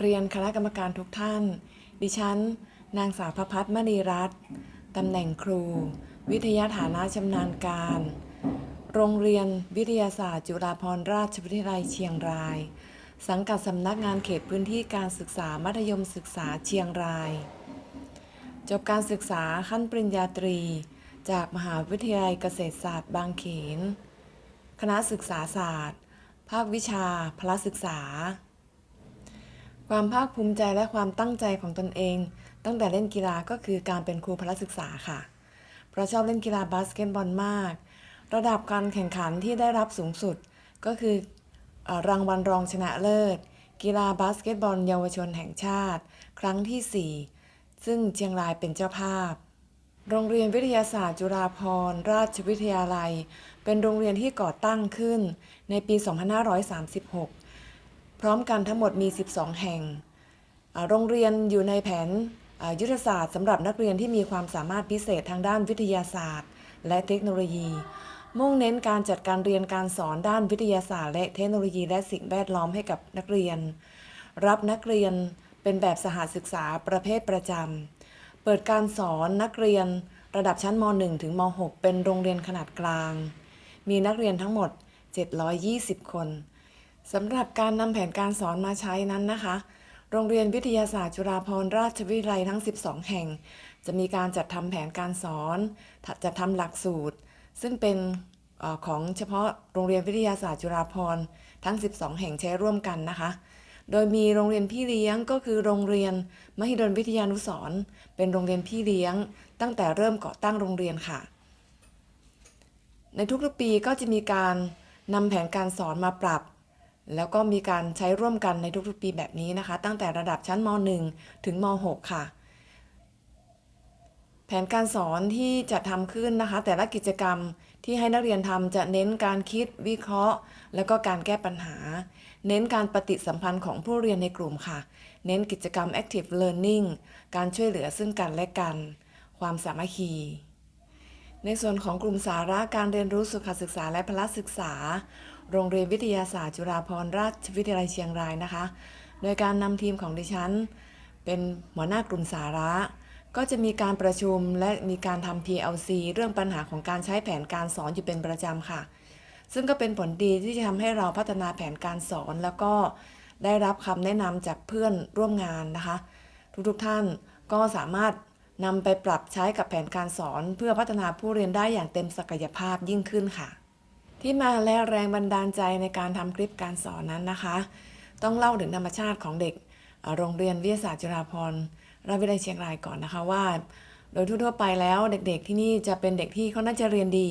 เรียนคณะกรรมการทุกท่าน ดิฉัน นางสาวพพัฒน์มณีรัตน์ตำแหน่งครู วิทยาฐานะชำนาญการ โรงเรียนวิทยาศาสตร์ จุฬาภรณราชวิทยาลัยเชียงราย สังกัดสำนักงานเขตพื้นที่การศึกษามัธยมศึกษาเชียงราย จบการศึกษาขั้นปริญญาตรี จากมหาวิทยาลัยเกษตรศาสตร์บางเขน คณะศึกษาศาสตร์ ภาควิชาพละศึกษา ความภาคภูมิใจและความตั้งใจของตนเอง ตั้งแต่เล่นกีฬาก็คือการเป็นครูพละศึกษาค่ะ เพราะชอบเล่นกีฬาบาสเกตบอลมาก ระดับการแข่งขันที่ได้รับสูงสุด ก็คือออรางวัลรองชนะเลิศ กีฬาบาสเกตบอลเยาวชนแห่งชาติ ครั้งที่ 4 ซึ่งเชียงรายเป็นเจ้าภาพ โรงเรียนวิทยาศาสตร์จุฬาภรณราชวิทยาลัย เป็นโรงเรียนที่ก่อตั้งขึ้นในปี 2536 พร้อมกันทั้งหมดมี 12 แห่ง โรงเรียนอยู่ในแผนยุทธศาสตร์สำหรับนักเรียนที่มีความสามารถพิเศษทางด้านวิทยาศาสตร์ และเทคโนโลยี มุ่งเน้นการจัดการเรียนการสอนด้านวิทยาศาสตร์ และเทคโนโลยี และสิ่งแวดล้อมให้กับนักเรียน รับนักเรียนเป็นแบบสหศึกษาประเภทประจำ เปิดการสอนนักเรียนระดับชั้นม .1 ถึงม .6 เป็นโรงเรียนขนาดกลาง มีนักเรียนทั้งหมด 720 คน สำหรับการนำแผนการสอนมาใช้นั้นนะคะ โรงเรียนวิทยาศาสตร์จุฬาภรณราชวิทยาลัยทั้ง 12 แห่ง จะมีการจัดทำแผนการสอนจัดทำหลักสูตร ซึ่งเป็นของเฉพาะโรงเรียนวิทยาศาสตร์จุฬาภรณ์ทั้ง 12 แห่งใช้ร่วมกันนะคะ โดยมีโรงเรียนพี่เลี้ยงก็คือโรงเรียนมหิดลวิทยานุสรเป็นโรงเรียนพี่เลี้ยง ตั้งแต่เริ่มก่อตั้งโรงเรียนค่ะ ในทุกๆปีก็จะมีการนำแผนการสอนมาปรับ แล้วก็มีการใช้ร่วมกันในทุกๆปีแบบนี้นะคะ ตั้งแต่ระดับชั้นม .1 ถึงม .6 ค่ะ แผนการสอนที่จะทำขึ้นนะคะ แต่ละกิจกรรมที่ให้นักเรียนทำจะเน้นการคิดวิเคราะห์ แล้วก็การแก้ปัญหา เน้นการปฏิสัมพันธ์ของผู้เรียนในกลุ่มค่ะ เน้นกิจกรรม active learning การช่วยเหลือซึ่งกันและกัน ความสามัคคีในส่วนของกลุ่มสาระการเรียนรู้สุขศึกษาและพละศึกษา โรงเรียนวิทยาศาสตร์จุฬาภรณราชวิทยาลัยเชียงรายนะคะ โดยการนำทีมของดิฉัน เป็นหัวหน้ากลุ่มสาระ ก็จะมีการประชุมและมีการทำ PLC เรื่องปัญหาของการใช้แผนการสอนอยู่เป็นประจำค่ะ ซึ่งก็เป็นผลดีที่จะทำให้เราพัฒนาแผนการสอนแล้วก็ได้รับคำแนะนำจากเพื่อนร่วมงานนะคะ ทุกๆท่านก็สามารถนำไปปรับใช้กับแผนการสอน เพื่อพัฒนาผู้เรียนได้อย่างเต็มศักยภาพยิ่งขึ้นค่ะ ที่มาและแรงบันดาลใจในการทำคลิปการสอนนั้นนะคะ ต้องเล่าถึงธรรมชาติของเด็กโรงเรียนวิทยาศาสตร์จุฬาภรณราชวิทยาลัยเชียงรายก่อนนะคะว่า โดยทั่วๆไปแล้วเด็กๆ ที่นี่จะเป็นเด็กที่เขาน่าจะเรียนดี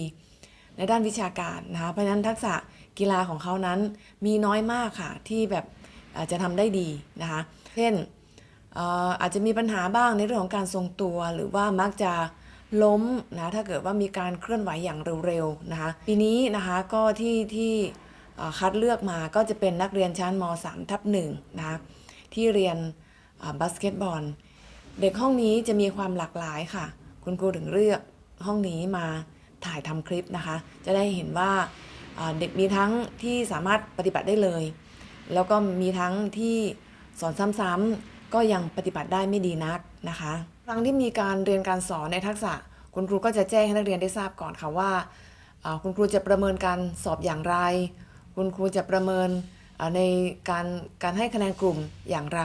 ในด้านวิชาการนะคะเพราะฉะนั้นทักษะกีฬาของเขานั้นมีน้อยมากค่ะที่แบบจะทำได้ดีนะคะเช่นอาจจะมีปัญหาบ้างในเรื่องของการทรงตัวหรือว่ามักจะ ล้มนะถ้าเกิดว่ามีการเคลื่อนไหวอย่างเร็วๆนะคะปีนี้นะคะก็ที่ที่คัดเลือกมาก็จะเป็นนักเรียนชั้นม .3 ทับ1นะคะที่เรียนบาสเกตบอล เด็กห้องนี้จะมีความหลากหลายค่ะ คุณครูถึงเลือกห้องนี้มาถ่ายทำคลิปนะคะ จะได้เห็นว่าเด็กมีทั้งที่สามารถปฏิบัติได้เลย แล้วก็มีทั้งที่สอนซ้ำๆก็ยังปฏิบัติได้ไม่ดีนักนะคะ ครั้งที่มีการเรียนการสอนในทักษะ คุณครูก็จะแจ้งให้นักเรียนได้ทราบก่อนค่ะว่า คุณครูจะประเมินการสอบอย่างไร คุณครูจะประเมินในการการให้คะแนนกลุ่มอย่างไร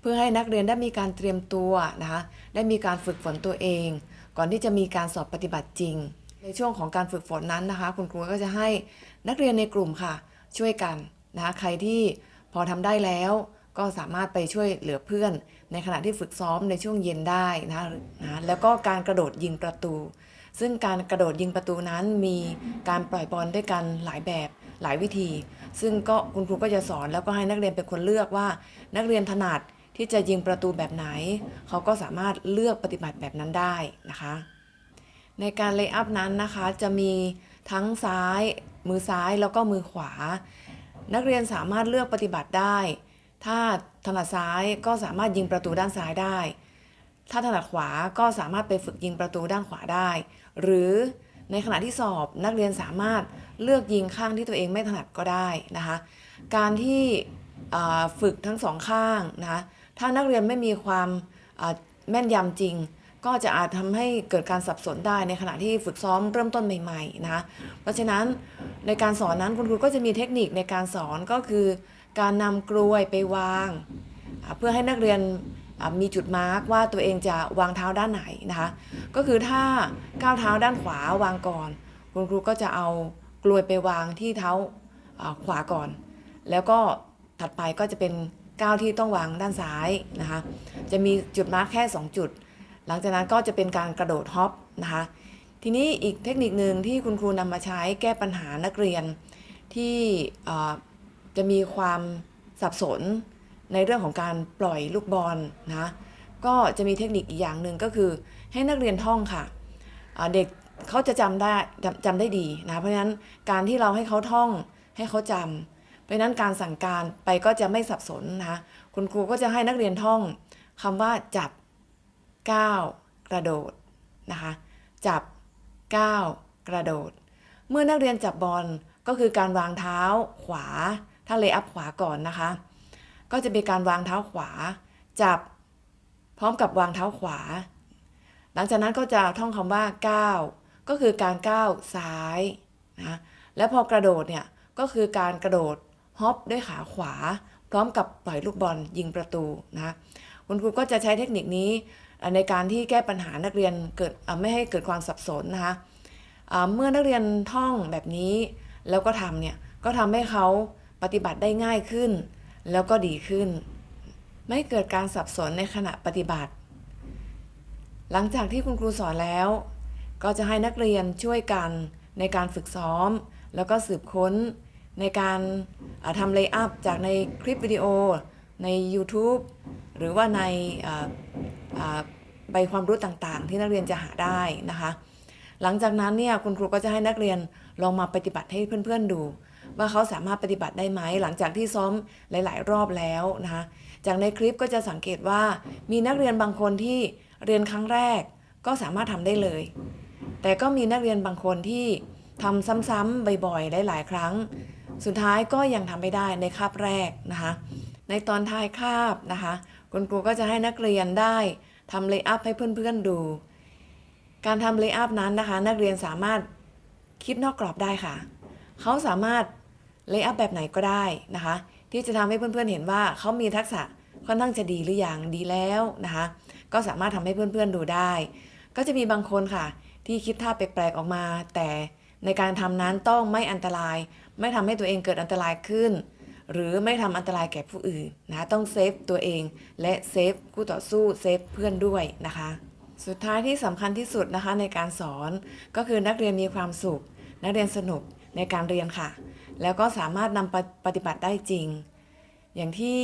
เพื่อให้นักเรียนได้มีการเตรียมตัวนะคะได้มีการฝึกฝนตัวเอง ก่อนที่จะมีการสอบปฏิบัติจริง ในช่วงของการฝึกฝนนั้นนะคะ คุณครูก็จะให้นักเรียนในกลุ่มค่ะ ช่วยกันนะคะใครที่พอทำได้แล้ว ก็สามารถไปช่วยเหลือเพื่อน ในขณะที่ฝึกซ้อมในช่วงเย็นได้นะคะนะแล้วก็การกระโดดยิงประตู ซึ่งการกระโดดยิงประตูนั้นมีการปล่อยบอลด้วยกันหลายแบบหลายวิธี ซึ่งก็คุณครูก็จะสอนแล้วก็ให้นักเรียนเป็นคนเลือกว่า นักเรียนถนัดที่จะยิงประตูแบบไหน เขาก็สามารถเลือกปฏิบัติแบบนั้นได้นะคะ ในการเลย์อัพนั้นนะคะจะมีทั้งซ้าย มือซ้ายแล้วก็มือขวา นักเรียนสามารถเลือกปฏิบัติได้ ถ้าถนัดซ้ายก็สามารถยิงประตูด้านซ้ายได้ ถ้าถนัดขวาก็สามารถไปฝึกยิงประตูด้านขวาได้ หรือในขณะที่สอบนักเรียนสามารถเลือกยิงข้างที่ตัวเองไม่ถนัดก็ได้นะคะ การที่ฝึกทั้งสองข้างนะคะถ้านักเรียนไม่มีความแม่นยำจริง ก็จะอาจทำให้เกิดการสับสนได้ในขณะที่ฝึกซ้อมเริ่มต้นใหม่ๆนะคะเพราะฉะนั้นในการสอนนั้นคุณครูก็จะมีเทคนิคในการสอนก็คือ การนำกลวยไปวาง เพื่อให้นักเรียนมีจุดมาร์กว่าตัวเองจะวางเท้าด้านไหนนะคะ ก็คือถ้าก้าวเท้าด้านขวาวางก่อน คุณครูก็จะเอากลวยไปวางที่เท้าขวาก่อน แล้วก็ถัดไปก็จะเป็นก้าวที่ต้องวางด้านซ้ายนะคะ จะมีจุดมาร์คแค่ 2 จุด หลังจากนั้นก็จะเป็นการกระโดดฮอปนะคะ ทีนี้อีกเทคนิคหนึ่งที่คุณครูนำมาใช้แก้ปัญหานักเรียนที่ จะมีความสับสนในเรื่องของการปล่อยลูกบอลนะก็จะมีเทคนิคอีกอย่างหนึ่งก็คือให้นักเรียนท่องค่ะเด็กเขาจะจำได้จำจำได้ดีนะเพราะฉะนั้นการที่เราให้เขาท่องให้เขาจำเพราะฉะนั้นการสั่งการไปก็จะไม่สับสนนะคะคุณครูก็จะให้นักเรียนท่องคำว่าจับก้าวกระโดดนะคะจับก้าวกระโดด เมื่อนักเรียนจับบอลก็คือการวางเท้าขวา ถ้าเลย์อัพขวาก่อนนะคะ ก็จะเป็นการวางเท้าขวา จับพร้อมกับวางเท้าขวา หลังจากนั้นก็จะท่องคำว่าก้าวก็คือการก้าวซ้ายนะแล้วพอกระโดดเนี่ยก็คือการกระโดดฮอปด้วยขาขวา พร้อมกับปล่อยลูกบอลยิงประตูนะคุณครูก็จะใช้เทคนิคนี้ในการที่แก้ปัญหานักเรียนเกิดไม่ให้เกิดความสับสนนะคะเมื่อนักเรียนท่องแบบนี้แล้วก็ทำเนี่ยก็ทำให้เขา ปฏิบัติได้ง่ายขึ้น แล้วก็ดีขึ้น ไม่เกิดการสับสนในขณะปฏิบัติ หลังจากที่คุณครูสอนแล้ว ก็จะให้นักเรียนช่วยกันในการฝึกซ้อม แล้วก็สืบค้นในการาทำเลย์อัพจากในคลิปวิดีโอใน YouTube หรือว่าในาใบความรู้ต่างๆ ที่นักเรียนจะหาได้นะคะ หลังจากนั้นเนี่ยคุณครูก็จะให้นักเรียนลองมาปฏิบัติให้เพื่อนๆดู ว่าเขาสามารถปฏิบัติได้ไหมหลังจากที่ซ้อมหลาย ๆ รอบแล้วนะคะจากในคลิปก็จะสังเกตว่ามีนักเรียนบางคนที่เรียนครั้งแรกก็สามารถทำได้เลย แต่ก็มีนักเรียนบางคนที่ทำซ้ำๆบ่อยๆหลายๆครั้ง สุดท้ายก็ยังทำไม่ได้ในคาบแรกนะคะในตอนท้ายคาบนะคะคุณครูก็จะให้นักเรียนได้ทำเลย์อัพให้เพื่อนๆดู การทำเลย์อัพนั้นนะคะ นักเรียนสามารถคิดนอกกรอบได้ค่ะ เขาสามารถ เลย์อัพแบบไหนก็ได้นะคะ ที่จะทำให้เพื่อนๆเห็นว่าเขามีทักษะค่อนข้างจะดีหรืออยังดีแล้วนะคะ ก็สามารถทำให้เพื่อนๆดูได้ ก็จะมีบางคนค่ะ ที่คิดท่าแปลกๆออกมา แต่ในการทำนั้นต้องไม่อันตราย ไม่ทำให้ตัวเองเกิดอันตรายขึ้น หรือไม่ทำอันตรายแก่ผู้อื่นนะต้องเซฟตัวเอง และเซฟคู่ต่อสู้เซฟเพื่อนด้วยนะคะ สุดท้ายที่สำคัญที่สุดนะคะในการสอนก็คือนักเรียนมีความสุข นักเรียนสนุกในการเรียนค่ะ แล้วก็สามารถนำปฏิบัติได้จริง อย่างที่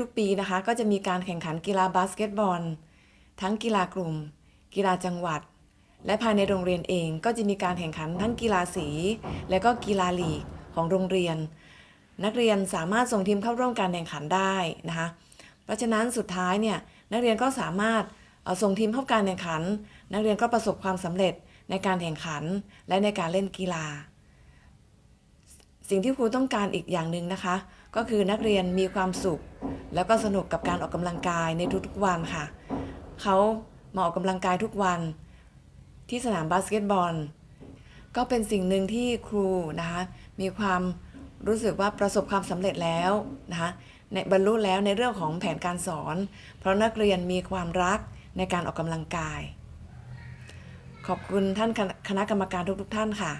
ทุกๆปีนะคะ ก็จะมีการแข่งขันกีฬาบาสเกตบอล ทั้งกีฬากลุ่ม กีฬาจังหวัด และภายในโรงเรียนเองก็จะมีการแข่งขันทั้งกีฬาสี และก็กีฬาลีกของโรงเรียน นักเรียนสามารถส่งทีมเข้าร่วมการแข่งขันได้นะคะเพราะฉะนั้นสุดท้ายเนี่ยนักเรียนก็สามารถส่งทีมเข้าการแข่งขัน นักเรียนก็ประสบความสำเร็จในการแข่งขันและในการเล่นกีฬา สิ่งที่ครูต้องการอีกอย่างหนึ่งนะคะ ก็คือนักเรียนมีความสุข แล้วก็สนุกกับการออกกำลังกายในทุกๆวันค่ะ เขามาออกกำลังกายทุกวัน ที่สนามบาสเกตบอล ก็เป็นสิ่งหนึ่งที่ครูนะคะมีความรู้สึกว่าประสบความสำเร็จแล้วนะคะในบรรลุแล้วในเรื่องของแผนการสอน เพราะนักเรียนมีความรักในการออกกำลังกาย ขอบคุณท่านคณะคณะกรรมการทุกๆท่านค่ะ